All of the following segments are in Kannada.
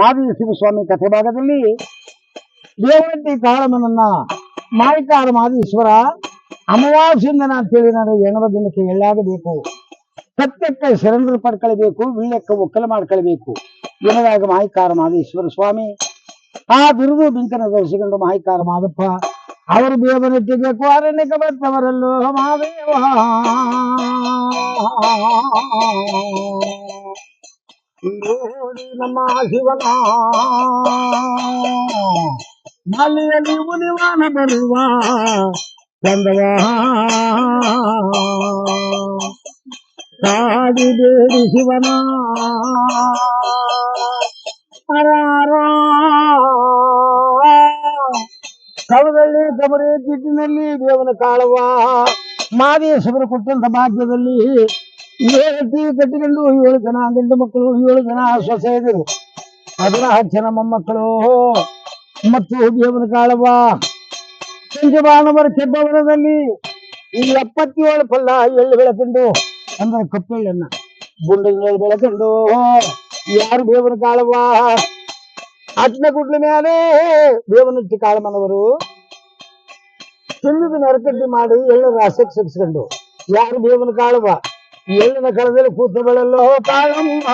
ಮಾದಿ ಶಿವಸ್ವಾಮಿ ಕಥೆ ಭಾಗದಲ್ಲಿ ದೇವರಟ್ಟಿ ಕಾಳಮ್ಮನನ್ನ ಮಾಯಿಕಾರ ಮಾದೀಶ್ವರ ಅಮಾವಾಸ್ಯಂದನ ಅಂತೇಳಿ ನಾನು ಎಣವ ದಿನಕ್ಕೆ ಎಳ್ಳಾಗಬೇಕು. ಸತ್ಯಕ್ಕೆ ಶರಣರು ಪಡ್ಕೊಳ್ಬೇಕು, ವಿಳ್ಯಕ್ಕೆ ಒಕ್ಕಲ ಮಾಡ್ಕೊಳ್ಬೇಕು. ಎನ್ನದಾಗ ಮಾಹಿಕಾರ ಮಾದೇಶ್ವರ ಸ್ವಾಮಿ. ಆ ಬಿರುದು ಬಿಂಕನ ದರ್ಶಿಕೊಂಡು ಮಾಹಿಕಾರ ಮಾದಪ್ಪ ಅವರು ದೇವನೆಟ್ಟಿಬೇಕು ಅರಣ್ಯಕ್ಕೆ ಬರ್ತವರಲ್ಲೋ ಮಾದೇವ ನೋಡಿ ನಮ್ಮ ಶಿವನ ಮಲೆಯಲ್ಲಿ ಮುನಿವಾನ ಬರುವ ಚಂದವ ಕಾಡಿಬೇಡಿ ಶಿವನ ಅರಾರ ಕವದಲ್ಲಿ ಕಬರಿ ತಿಟ್ಟಿನಲ್ಲಿ ದೇವನ ಕಾಳವ ಮಾದೇಶವರು ಕೊಟ್ಟಂತ ಭಾಗ್ಯದಲ್ಲಿ ಏಳು ಕಟ್ಟಿಕೊಂಡು ಏಳು ಜನ ಗಂಡು ಮಕ್ಕಳು, ಏಳು ಜನ ಸೊಸೆಯರು ಹದಿನಾಲ್ಕು ಜನ ಮೊಮ್ಮಕ್ಕಳು. ಮತ್ತು ದೇವನ ಕಾಳವ ಪಂಚಬಾಣವರ ಕೆಬ್ಬವನದಲ್ಲಿ ಈ ಎಪ್ಪತ್ತೇಳು ಪಲ್ಲ ಎಳ್ಳು ಬೆಳಕಂಡು, ಅಂದ್ರೆ ಕಪ್ಪೆಳ್ಳನ್ನ ಗುಂಡಿನ ಬೆಳಕಂಡು, ಯಾರು ದೇವನ ಕಾಳುವ ಅಟ್ನ ಗುಡ್ಲ ಮೇಲೆ ದೇವನಟ್ಟಿ ಕಾಳಮ್ಮನವರು ತಿಂದಿದ ನರಕಟ್ಟಿ ಮಾಡಿ ಎಳ್ಳು ರಾಸಕ್ಕೆ ಸಿಕ್ಸ್ಕೊಂಡು ಯಾರು ದೇವನ ಕಾಳುವ ಎಳ್ಳಿನ ಕಳದಲ್ಲಿ ಕೂತು ಬೆಳಲ್ಲೋ ಕಾಳಮ್ಮ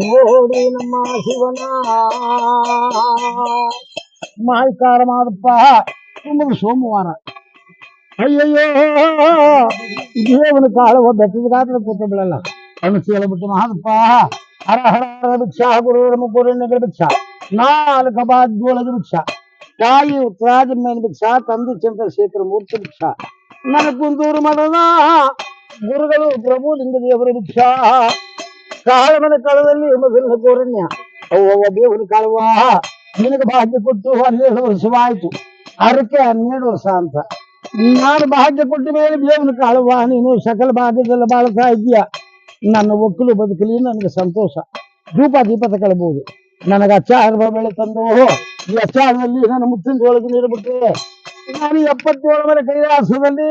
ನೋಡಿ ನಮ್ಮ ಶಿವನ ಮಾಹಿಕಾರ ಮಾದಪ್ಪ ತುಂಬ ಸೋಮವಾರ ಅಯ್ಯಯ್ಯೋ ದೇವನ ಕಾಳುವ ಬೆಟ್ಟದ ಗಾತ್ರ ಕೂತು ಬೆಳಲ್ಲ ಅವನು ಕೇಳಬಿಟ್ಟು ಮಾದಪ್ಪ ಹರ ಹರ ಹರ ಭಿಕ್ಷಾ ಗುರು ಮುಗುರಣ್ಯಗಳ ಭಿಕ್ಷಾ ನಾಲ್ಕು ಬಾದ್ಯೊಳಗೆ ಭಿಕ್ಷಾ ತಾಯಿ ಉತ್ತರಾಜ ಮೇಲೆ ಭಿಕ್ಷಾ ತಂದೆ ಚಂದ್ರಶೇಖರ ಮೂರ್ತಿ ಭಿಕ್ಷಾ ನನ್ನ ಕುಂದೂರು ಮಠದ ಗುರುಗಳು ಪ್ರಭು ಲಿಂಗದೇವರ ಭಿಕ್ಷಾ ಕಾಳಮನ ಕಾಲದಲ್ಲಿ ಮೊದಲಿನ ಕೋರಣ್ಯ ಅವ್ವ ದೇವರ ಕಾಳುವ ನಿನಗೆ ಭಾಗ್ಯ ಕೊಟ್ಟು ಹನ್ನೆರಡು ವರ್ಷವಾಯ್ತು ಅದಕ್ಕೆ ಹನ್ನೆರಡು ವರ್ಷ ಅಂತ ನಾನು ಭಾಗ್ಯ ಕೊಟ್ಟ ಮೇಲೆ ದೇವನ ಕಾಳುವ ನೀನು ಸಕಲ ಭಾಗ್ಯದಲ್ಲ ಬಾಳ್ತಾ ಇದೀಯ ನನ್ನ ಒಕ್ಕಲು ಬದುಕಲಿ ನನಗೆ ಸಂತೋಷ ಧೂಪ ದೀಪ ತಗೊಳ್ಬಹುದು ನನಗೆ ಅಚ್ಚಾರ ಬೆಳೆ ತಂದು ಈ ಅಚ್ಚಾರದಲ್ಲಿ ನನ್ನ ಮುತ್ತಿನ ಒಳಗೆ ನೀಡಬಿಟ್ರೆ ನಾನು ಎಪ್ಪತ್ತೇಳರ ಕೈಲಾಸದಲ್ಲಿ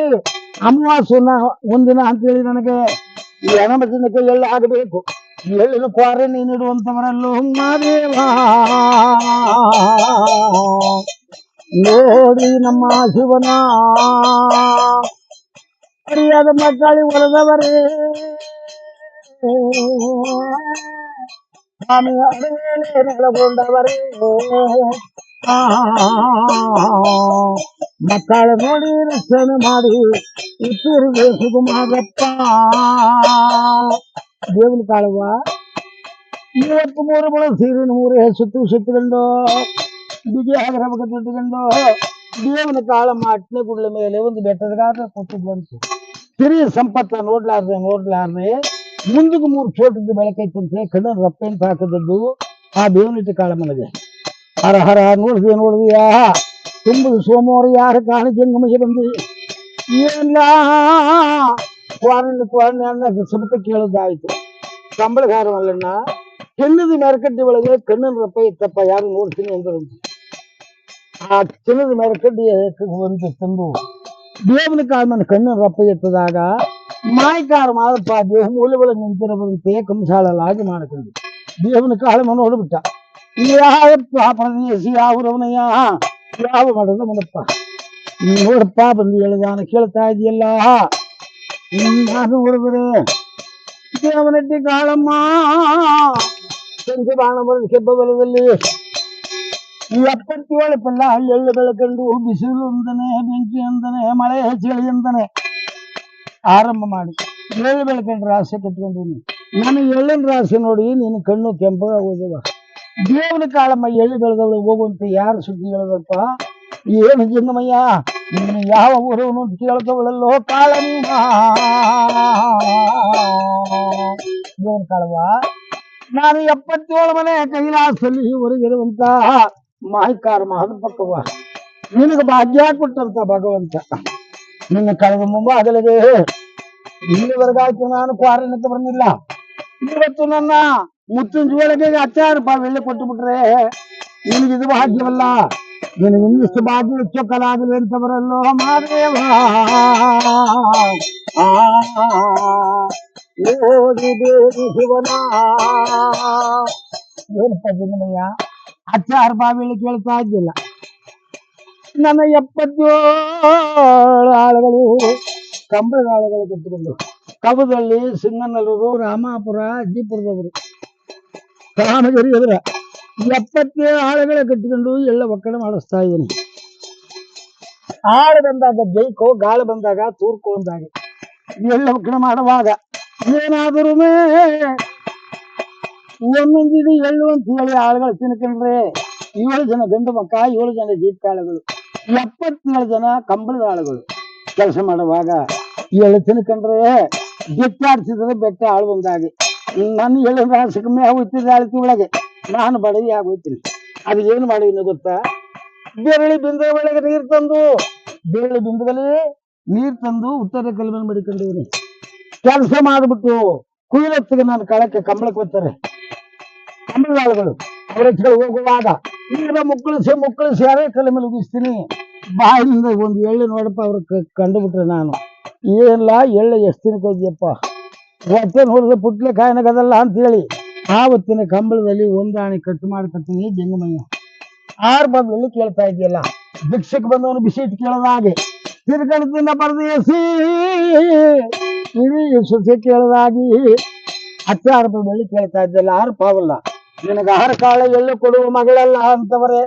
ಅಮಾವಾಸ್ಯನ ಒಂದಿನ ಅಂತೇಳಿ ನನಗೆ ಈ ಹಣಮತಿನಕ್ಕೆ ಎಳ್ಳು ಆಗಬೇಕು ಈ ಎಳ್ಳಿನ ಕ್ವಾರೆ ನೀಡುವಂತವರಲ್ಲೂ ಮಾದೇವ ನೋಡಿ ನಮ್ಮ ಶಿವನ ಸರಿಯಾದ ಮಕ್ಕಳಿ ಒಲದವರೇ ಸ್ವಾಮಿ ಅಡವೇಲೆ ನೆಲಗೊಂಡವರೇ ಆ, ಮಕ್ಕಳ ನೋಡಿ ರಕ್ಷಣೆ ಮಾಡಿ ಇಟ್ಟಿರುವೆ ಸುಗುಮಾರಪ್ಪ ದೇವನ ಕಾಳುವ ಇವತ್ತು ಮೂರು ಬಳ ಸೀರಿನ ಮೂರು ಸುತ್ತು ಸುತ್ತಕೊಂಡು ಬಿಗಿ ಆಗರಬಕ ತಿಟ್ಟುಕೊಂಡು ದೇವನ ಕಾಳ ಅಟ್ನೆ ಗುಡ್ಲ ಮೇಲೆ ಒಂದು ಬೆಟ್ಟದ ಗಾತ್ರ ಕೂತು ಬಂತು ಸಿರಿ ಸಂಪತ್ತ ನೋಡ್ಲಾರ್ದೆ ನೋಡ್ಲಾರ್ದೆ ಮುಂದಕ್ಕೆ ಮೂರು ಚೋಟದ ಬೆಳಕೈತಂತೆ ಕಣ್ಣ ರಪ್ಪೆ ಅಂತ ಹಾಕದದ್ದು ಆ ದೇವನಿಟ್ಟು ಕಾಳ ಮನೆಗೆ ಹರ ಹರ ನೋಡಿದ್ವಿ ನೋಡಿದ್ಯಾ ತುಂಬದು ಸೋಮವಾರ ಯಾರ ಕಾಣ ಜಂಗಮಿಗೆ ಬಂದಿ ಏನಿಲ್ಲ ಕ್ವಾರಣ್ಯ ಕ್ವಾರಣ್ಯ ಅನ್ನ ಸಬಕ ಕೇಳೋದಾಯ್ತು ಕಂಬಳಗಾರವಲ್ಲಣ್ಣ ಚಿನ್ನದ ಮೆರಕಡ್ಡಿ ಒಳಗೆ ಕಣ್ಣನ ರಪ್ಪ ಇತ್ತಪ್ಪ ಯಾರು ನೋಡ್ತೀನಿ ಅಂದ್ರು ಆ ಚಿನ್ನದ ಮೆರಕಡ್ಡಿ ಒಂದು ತಂದು ದೇವನ ಕಾಲಮನ ಕಣ್ಣನ ರಪ್ಪ ಎತ್ತದಾಗ ಮಾಯಕಾರ ಮಾದಪ್ಪ ದೇಹ ಮೂಲೆಗಳು ನಿಂತಿರಬಂತೆ ಕಂಸಾಳಲಾಗಿ ಮಾಡಿಕೊಂಡು ದೇವನ ಕಾಲಮ ನೋಡ್ಬಿಟ್ಟ ಯಾವಪ್ಪ ಪ್ರದೇಶ ಯಾವ ರವನಯ್ಯ ಯಾವ ಮಾಡದ ಮನಪ್ಪ ನೋಡಪ್ಪ ಬಂದು ಹೇಳಿದಾನ ಕೇಳ್ತಾ ಇದೆಯಲ್ಲ ನಾನು ನೋಡಿದ್ರೆ ದೇವನಟ್ಟಿ ಕಾಳಮ್ಮ ಸಂಜೆ ಬಾಣ ಬರೆದ ಕೆಬ್ಬ ಬಲದಲ್ಲಿ ಎಪ್ಪತ್ತೇಳು ಪಲ್ಲ ಎಳ್ಳು ಬೆಳಕಂಡು ಬಿಸಿಲು ಅಂದನೆ ಬೆಂಕಿ ಅಂದನೆ ಮಳೆ ಚಳಿ ಅಂದನೆ ಆರಂಭ ಮಾಡಿ ಎಳ್ಳು ಬೆಳ್ಕೊಂಡು ರಾಶಿ ಕಟ್ಕೊಂಡಿನಿ ನಾನು ಎಳ್ಳಿನ ರಾಶಿ ನೋಡಿ, ನಿನ್ನ ಕಣ್ಣು ಕೆಂಪಗ ಹೋದವ ದೇವನ ಕಾಳಮ್ಮ ಎಳ್ಳು ಬೆಳೆದವಳು ಹೋಗುವಂತ ಯಾರು ಸುದ್ದಿ ಹೇಳದಪ್ಪ? ಏನು ಜಿಂಗಮಯ್ಯ? ನಿನ್ನ ಯಾವ ಊರವನು ಕೇಳ್ತವಳಲ್ಲೋ ಕಾಳಮ್ಮ. ದೇವನ ಕಾಳವ ನಾನು ಎಪ್ಪತ್ತೇಳು ಮನೆ ಕೈಲಾಸದಲ್ಲಿ ಹೊರಗಿರುವಂತ ಮಾಹಿಕಾರ ಮಹತ್ಪಕ್ಕವ ನಿನಗೆ ಭಾಗ್ಯ ಕೊಟ್ಟಂತ ಭಗವಂತ. ನಿನ್ನ ಕಳೆದ ಮುಂಭಾಗಲಿಗೆ ಇಲ್ಲಿವರೆಗಾಯ್ತು ನಾನು ಕ್ವಾರಣ್ಯಕ್ಕೆ ಬಂದಿಲ್ಲ ಇವತ್ತು ನನ್ನ ಮುತ್ತಿನ ಜೋಳಿಗೆ ಹತ್ತಾರು ರೂಪಾಯಿ ಬೆಳ್ಳಿ ಕೊಟ್ಟು ಬಿಟ್ರೆ ನಿನಗೆ ಇದು ಭಾಗ್ಯವಲ್ಲ ನಿನಗೆ ಇನ್ನಿಷ್ಟು ಬಾಗಿಲು ಚೊಕ್ಕಲಾಗಲಿ ಅಂತ ಬರಲ್ಲೋ ಮಾದೇವ ಆ, ಓದಿ ಬೇಡಿ ಶಿವನ ಏನಪ್ಪ ಜಗಮಯ್ಯ ಅಚ್ಚಾರ ಬಾವಿಲಿ ಕೇಳ್ತಾ ಇದ್ದಿಲ್ಲ ನನ್ನ ಎಪ್ಪತ್ತೇಳು ಆಳುಗಳು ಕಂಬಳದ ಆಳುಗಳು ಕಟ್ಟಿಕೊಂಡು. ಕಬದಲ್ಲಿ ಸಿಂಗನಲ್ಲೂರು, ರಾಮಾಪುರ, ಅಜ್ಜಿಪುರದವರು. ದಾವಣಗೆರೆ ಎದುರ ಎಪ್ಪತ್ತೇಳು ಆಳುಗಳ ಕಟ್ಟಿಕೊಂಡು ಎಲ್ಲ ಒಕ್ಕಣೆ ಮಾಡಿಸ್ತಾ ಇದ್ದೀನಿ. ಆಳು ಬಂದಾಗ ಬೈಕು ಗಾಳಿ ಬಂದಾಗ ತೂರ್ಕು ಅಂದಾಗ. ಎಲ್ಲ ಒಕ್ಕಣೆ ಮಾಡುವಾಗ ಏನಾದರೂ ಒಂದೊಂದಿದು ಎಳ್ಳು ಅಂತ ಹೇಳಿ ಆಳುಗಳು ತಿನ್ಕೊಂಡ್ರೆ ಏಳು ಜನ ಗಂಡು ಮಕ್ಕ ಏಳು ಜನ ಜೀತಾಳುಗಳು ಎಪ್ಪತ್ತೇಳು ಜನ ಕಂಬಳದ ಆಳುಗಳು ಕೆಲಸ ಮಾಡುವಾಗ ಎಳ್ಳು ತಿನ್ಕಂಡ್ರೆ ಬೆಟ್ಟಾಡ್ಸಿದ್ರೆ ಬೆಟ್ಟ ಆಳು ಬಂದಾಗ ನನ್ನ ಎಳ್ಳು ರಾಸಕಮ್ಮೆ ಆಗೋಯ್ತಿದ್ರೆ ಆಳ್ತಿ ಒಳಗೆ. ನಾನು ಬಡವಿ ಆಗೋಯ್ತೀನಿ ಅದು ಏನು ಮಾಡಿದ್ದೀನಿ ಗೊತ್ತಾ? ಬೆರಳಿ ಬಿಂದ ಒಳಗೆ ನೀರು ತಂದು, ಬೆರಳಿ ಬಿಂದದಲ್ಲಿ ನೀರು ತಂದು ಉತ್ತರ ಕಲ್ಮನ್ ಮಡಿಕೊಂಡಿದ್ದೀನಿ. ಕೆಲಸ ಮಾಡಿಬಿಟ್ಟು ಕುಯ್ಲತ್ತಿಗೆ ನಾನು ಕಳಕ್ಕೆ ಕಂಬಳಕ್ಕೆ ಬರ್ತಾರೆ ಆಳುಗಳು ಅವರ ಹೋಗುವಾಗ ಈಗ ಮುಕ್ಕಳಿಸಿ ಮುಕ್ಕಳಿಸಿ ಯಾರೇ ಕಲೆ ಮೇಲೆ ಉಗಿಸ್ತೀನಿ ಬಾಯಿನಿಂದ ಒಂದು ಎಳ್ಳು ನೋಡಪ್ಪ, ಅವ್ರ ಕಂಡುಬಿಟ್ರೆ ನಾನು. ಏನಿಲ್ಲ, ಎಳ್ಳು ಎಷ್ಟು ತಿನ್ಕೊಳ್ತೀಯಪ್ಪ? ಹೊಟ್ಟೆ ನೋಡಿದ್ರೆ ಪುಟ್ಲೆ ಕಾಯನಗದಲ್ಲ ಅಂತೇಳಿ. ಆವತ್ತಿನ ಕಂಬಳದಲ್ಲಿ ಒಂದಾಣಿ ಕಟ್ಟು ಮಾಡ್ಕೊತೀನಿ ಜಂಗಮಯ್ಯ ಆರು ಬದಲು ಕೇಳ್ತಾ ಇದೆಯಲ್ಲ ಭಿಕ್ಷಕ್ಕೆ ಬಂದವನು ಬಿಸಿ ಇಟ್ಟು ಕೇಳದ ಹಾಗೆ. ತಿರ್ಗಣದಿಂದ ಪರದೇಸಿ ಇಡೀ ಸೊಸೆ ಕೇಳದಾಗಿ ಹತ್ತಾರು ರೂಪಾಯಿ ಬೆಳ್ಳಿ ಕೇಳ್ತಾ ಇದ್ದಲ್ಲ, ಆರು ಪಾವಲ್ಲ. ನಿನಗೆ ಆಹಾರ ಕಾಳು ಎಳ್ಳು ಕೊಡುವ ಮಗಳಲ್ಲ ಅಂತವರೇ.